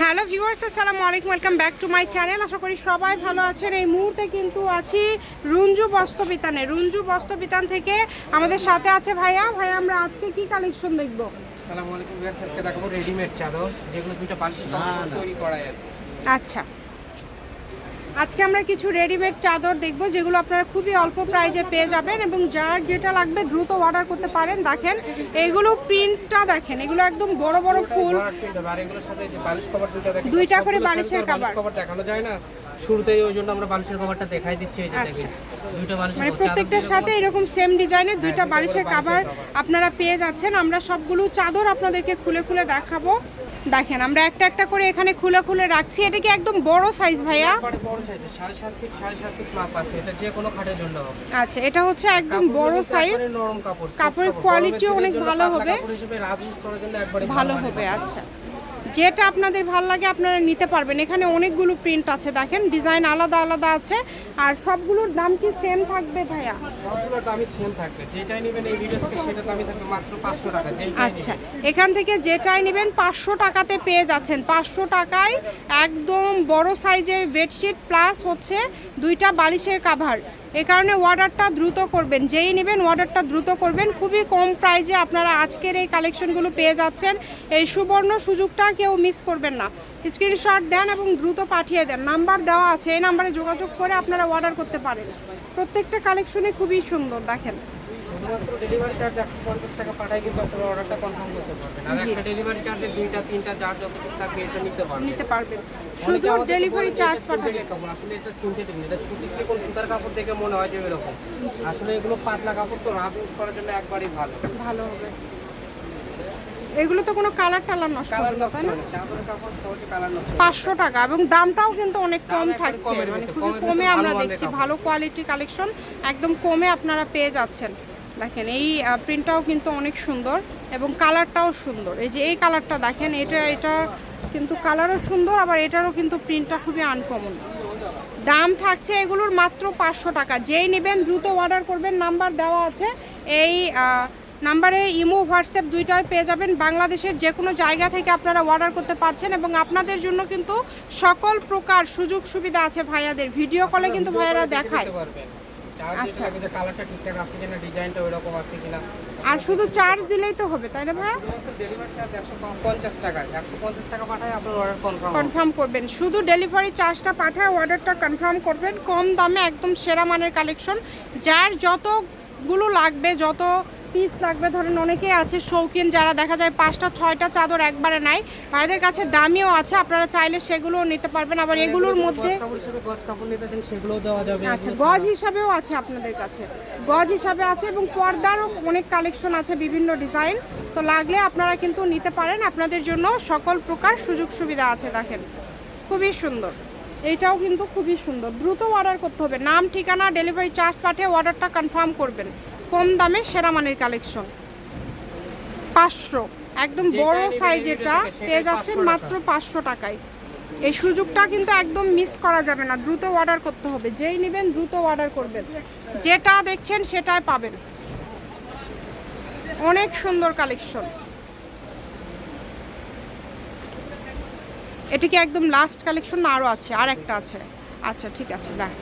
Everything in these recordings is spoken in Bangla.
হ্যালো ভিউয়ার্স আসসালামু আলাইকুম welcome back to my channel. আশা করি সবাই ভালো আছেন। এই মুহূর্তে কিন্তু আছি রুঞ্জু বস্ত্রবিতানে। রুঞ্জু বস্ত্রবিতান থেকে আমাদের সাথে আছে ভাইয়া। ভাইয়া আমরা আজকে কি কালেকশন দেখব? আসসালামু আলাইকুম ভিউয়ার্স আজকে দেখাবো রেডিমেড চাদর যেগুলো দুটো পাঁচ তৈরি করাই আছে। আচ্ছা। আজকে আমরা কিছু রেডিমেড চাদর দেখব যেগুলো আপনারা খুবই অল্প প্রাইজে পেয়ে যাবেন এবং যার যেটা লাগবে দ্রুত অর্ডার করতে পারেন। দেখেন এগুলো প্রিন্টটা দেখেন এগুলো একদম বড় বড় ফুল। দুইটা করে বালিশের। কভার দেখানো যায় না। শুরুতেই ওই জন্য আমরা বালিশের কভারটা দেখাই দিচ্ছি এই যে আচ্ছা। দেখেন দুইটা বালিশের মানে প্রত্যেকটার সাথে এরকম সেম ডিজাইনের দুইটা বালিশের করে কাভার আপনারা পেয়ে যাচ্ছেন। আমরা সবগুলো চাদর আপনাদেরকে খুলে খুলে দেখাবো। দেখেন আমরা একটা একটা করে এখানে খুলে খুলে রাখছি। এটা কি একদম বড় সাইজ ভাইয়া? আচ্ছা এটা হচ্ছে একদম বড় সাইজ কাপড়ের কোয়ালিটিও অনেক ভালো হবে। ভালো হবে আচ্ছা। যেটা আপনাদের ভালো লাগে আপনারা নিতে পারবেন। এখানে অনেকগুলো প্রিন্ট আছে দেখেন। ডিজাইন আলাদা আলাদা আছে। আর সবগুলোর দাম কি সেম থাকবে ভাইয়া? সবগুলোর দামই সেম থাকবে। যেটাই নেবেন এই ভিডিও থেকে সেটা দামই থাকবে মাত্র পাঁচশো টাকা। যেটাই আচ্ছা এখান থেকে যেটাই নেবেন পাঁচশো টাকাতে পেয়ে যাচ্ছেন। পাঁচশো টাকায় একদম বড় সাইজের বেডশিট প্লাস হচ্ছে দুইটা বালিশের কাভার এ কারণে অর্ডারটা দ্রুত করবেন। যেই নেবেন অর্ডারটা দ্রুত করবেন। খুবই কম প্রাইজে আপনারা আজকের এই কালেকশনগুলো পেয়ে যাচ্ছেন। এই সুবর্ণ সুযোগটা কেউ মিস করবেন না। স্ক্রিনশট দেন এবং দ্রুত পাঠিয়ে দেন। নাম্বার দেওয়া আছে। এই নাম্বারে যোগাযোগ করে আপনারা অর্ডার করতে পারেন। প্রত্যেকটা কালেকশনে খুবই সুন্দর, দেখেন। শুধুমাত্র ডেলিভারি চার্জ একশো পঞ্চাশ টাকা পাঠায় কিন্তু আপনারা অর্ডারটা কনফার্ম করতে পারবেন। আর একটা ডেলিভারি চার্জে দুইটা তিনটা যার যত পিস থাকবে এটা নিতে পারবেন। নিতে পারবেন। শুধু ডেলিভারি চার্জ কাপড় আসলে এটা সিনথেটিক এটা সুতির যে কোন সুতার কাপড় দেখে মনে হয় যে এরকম। আসলে এগুলো পাতলা কাপড় তো রাফ ইউজ করার জন্য একবারই ভালো। ভালো হবে। এগুলো তো কোনো কালার টালার নষ্ট হবে না তাই না? পাঁচশো টাকা এবং দামটাও কিন্তু অনেক কম থাকছে। মানে খুবই কমে আমরা দেখছি। ভালো কোয়ালিটি কালেকশন একদম কমে আপনারা পেয়ে যাচ্ছেন। দেখেন এই প্রিন্টটাও কিন্তু অনেক সুন্দর এবং কালারটাও সুন্দর। এই যে এই কালারটা দেখেন এটা এটা কিন্তু কালারও সুন্দর আবার এটারও কিন্তু প্রিন্টটা খুবই আনকমন দাম থাকছে এগুলোর মাত্র পাঁচশো টাকা। যেই নেবেন দ্রুত অর্ডার করবেন নাম্বার দেওয়া আছে। এই নাম্বারে ইমো হোয়াটসঅ্যাপ দুইটাই পেয়ে যাবেন। বাংলাদেশের যে কোনো জায়গা থেকে আপনারা অর্ডার করতে পারছেন এবং আপনাদের জন্য কিন্তু সকল প্রকার সুযোগ সুবিধা আছে ভাইয়াদের। ভিডিও কলে কিন্তু ভাইয়ারা দেখায়। আচ্ছা। যে কালারটা ঠিকঠাক আছে কিনা ডিজাইনটা ওইরকম আছে কিনা। আর শুধু চার্জ দিলেই তো হবে তাই না ডেলিভারি চার্জ টাকা। পাঠায় আপনি অর্ডার কনফার্ম কনফার্ম করবেন। শুধু ডেলিভারি চার্জটা পাঠায় অর্ডারটা কনফার্ম করবেন। কম দামে একদম সেরা মানের কালেকশন যার যতগুলো লাগবে যত পিস লাগবে। ধরেন অনেকেই আছে শৌখিন যারা দেখা যায় পাঁচটা ছয়টা চাদর একবারে নাই। ভাইদের কাছে দামিও আছে আপনারা চাইলে সেগুলোও নিতে পারবেন। আবার এগুলোর মধ্যে আচ্ছা গজ হিসাবেও আছে আপনাদের কাছে। গজ হিসাবে আছে এবং পর্দারও অনেক কালেকশন আছে বিভিন্ন ডিজাইন। তো লাগলে আপনারা কিন্তু নিতে পারেন। আপনাদের জন্য সকল প্রকার সুযোগ সুবিধা আছে দেখেন। খুবই সুন্দর। এইটাও কিন্তু খুবই সুন্দর। দ্রুত অর্ডার করতে হবে। নাম ঠিকানা ডেলিভারি চার্জ পাঠিয়ে অর্ডারটা কনফার্ম করবেন। কম দামে সেরা মানের কালেকশন। পাঁচশো একদম বড় এটা পেয়ে যাচ্ছেন মাত্র পাঁচশো টাকায়। এই সুযোগটা কিন্তু একদম মিস করা যাবে না দ্রুত অর্ডার করতে হবে। যেই নেবেন দ্রুত অর্ডার করবেন। যেটা দেখছেন সেটাই পাবেন। অনেক সুন্দর কালেকশন। এটা কি একদম লাস্ট কালেকশন না আরও আছে? আর একটা আছে। আচ্ছা ঠিক আছে দেখ।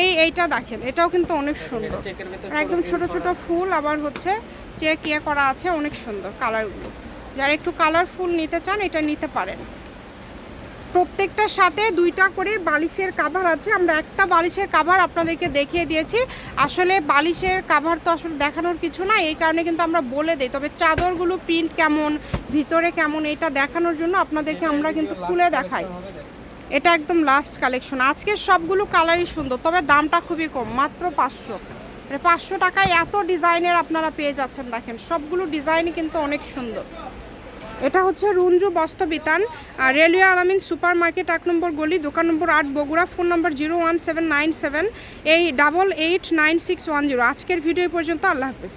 এই এইটা দেখেন এটাও কিন্তু অনেক সুন্দর। একদম ছোট ছোট ফুল আবার হচ্ছে চেক ইয়ে করা আছে অনেক সুন্দর কালারগুলো। যারা একটু কালারফুল নিতে চান এটা নিতে পারেন। প্রত্যেকটার সাথে দুইটা করে বালিশের কাভার আছে। আমরা একটা বালিশের কাভার আপনাদেরকে দেখিয়ে দিয়েছি। আসলে বালিশের কাভার তো আসলে দেখানোর কিছু না এই কারণে কিন্তু আমরা বলে দিই। তবে চাদরগুলো প্রিন্ট কেমন ভিতরে কেমন এটা দেখানোর জন্য আপনাদেরকে আমরা কিন্তু খুলে দেখাই। এটা একদম লাস্ট কালেকশন আজকের সবগুলো কালারই সুন্দর, তবে দামটা খুবই কম, মাত্র পাঁচশো। পাঁচশো টাকায় এত ডিজাইনের আপনারা পেয়ে যাচ্ছেন, দেখেন, সবগুলো ডিজাইনই কিন্তু অনেক সুন্দর। এটা হচ্ছে রুঞ্জু বস্তবিতান রেলওয়ে আলামিন সুপার মার্কেট এক নম্বর গলি, দোকান নম্বর আট, Bogura, phone number zero one seven nine seven, এই double eight nine six one zero আজকের ভিডিও পর্যন্ত, আল্লাহ হাফেজ।